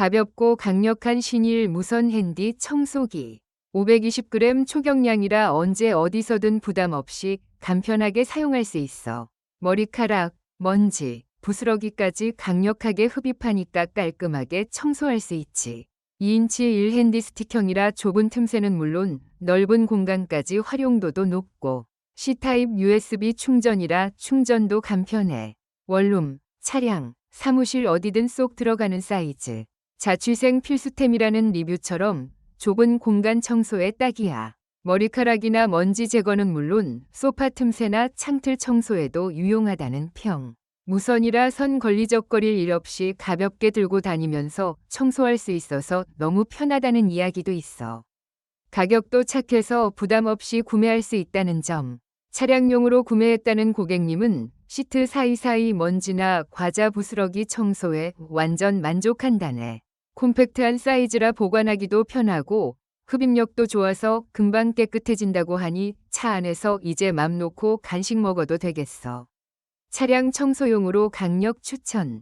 가볍고 강력한 신일 무선 핸디 청소기. 520g 초경량이라 언제 어디서든 부담 없이 간편하게 사용할 수 있어. 머리카락, 먼지, 부스러기까지 강력하게 흡입하니까 깔끔하게 청소할 수 있지. 2인치 1핸디 스틱형이라 좁은 틈새는 물론 넓은 공간까지 활용도도 높고 C타입 USB 충전이라 충전도 간편해. 원룸, 차량, 사무실 어디든 쏙 들어가는 사이즈. 자취생 필수템이라는 리뷰처럼 좁은 공간 청소에 딱이야. 머리카락이나 먼지 제거는 물론 소파 틈새나 창틀 청소에도 유용하다는 평. 무선이라 선 걸리적거릴 일 없이 가볍게 들고 다니면서 청소할 수 있어서 너무 편하다는 이야기도 있어. 가격도 착해서 부담 없이 구매할 수 있다는 점. 차량용으로 구매했다는 고객님은 시트 사이사이 먼지나 과자 부스러기 청소에 완전 만족한다네. 콤팩트한 사이즈라 보관하기도 편하고 흡입력도 좋아서 금방 깨끗해진다고 하니 차 안에서 이제 맘 놓고 간식 먹어도 되겠어. 차량 청소용으로 강력 추천.